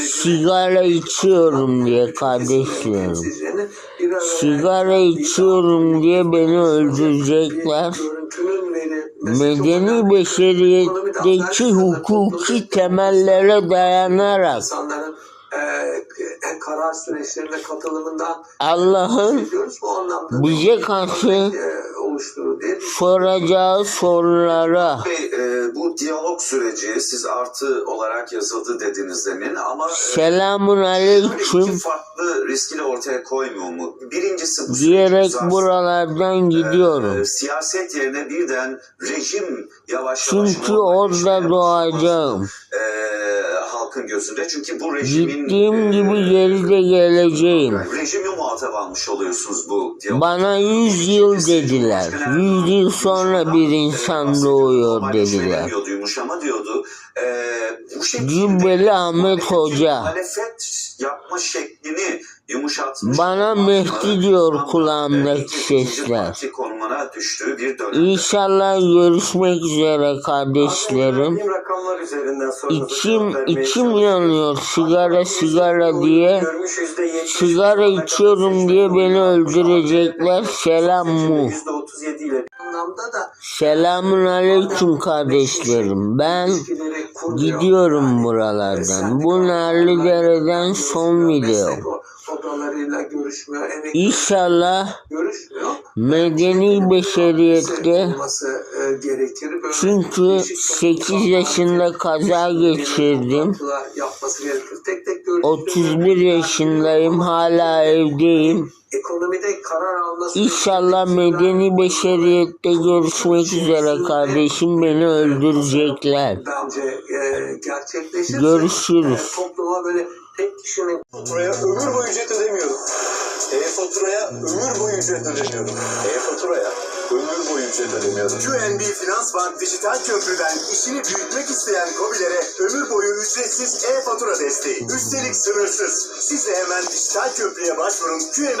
sigara içiyorum diye kardeşlerim. Sigara içiyorum diye beni öldürecekler. Medeni beşeriyetteki hukuki temellere dayanarak e, e, karar süreçlerine katılımından Allah'ın bize karşı e, soracağı sorulara diyalog süreci siz artı olarak yazıldı dediniz demin ama e, selamun aleyküm farklı riskini ortaya koymuyor mu? Birincisi bu diyerek uzarsın. buralardan gidiyorum. E, siyaset yerine birden rejim yavaş yavaş Çünkü orada doğacağım. e, halkın gözünde. Çünkü bu rejimin Gittiğim e, gibi geri de geleceğim. rejimi muhatap almış oluyorsunuz bu diyalog. Bana 100 yıl dediler. 100 yıl sonra bir insan doğuyor dediler. yumuşama diyordu. Ee, bu Cübbeli Ahmet Hoca. Muhalefet yapma şeklini yumuşatmış. Bana Mehdi diyor kulağımdaki sesler. Konumuna düştüğü bir dönem. İnşallah görüşmek üzere kardeşlerim. İçim, içim yanıyor sigara sigara diye. Görmüş %70 Sigara içiyorum diye beni öldürecekler. Selam mu? %37 ile anlamda da Selamun aleyküm kardeşlerim. Ben gidiyorum buralardan. Bu Narlıdere'den son video. İnşallah. Medeni beşeriyette e, çünkü değişik 8 yaşında kaza geçirdim. Yapması gerekir. Tek tek görüşmüyor. 31 yaşındayım hala evdeyim. Ekonomide karar alması İnşallah medeni beşeriyette görüşmek üzere kardeşim beni öldürecekler. e, Görüşürüz. e, topluma böyle tek kişinin Faturaya ömür boyu ücret ödemiyorum. E-faturaya ömür boyu ücret ödemiyorum. E-faturaya ömür boyu ücret ödemiyorum. QNB Finans Bank Dijital Köprü'den işini büyütmek isteyen KOBİ'lere ömür boyu ücretsiz e-fatura desteği. Üstelik sınırsız. Siz de hemen dijital köprüye başvurun. QNB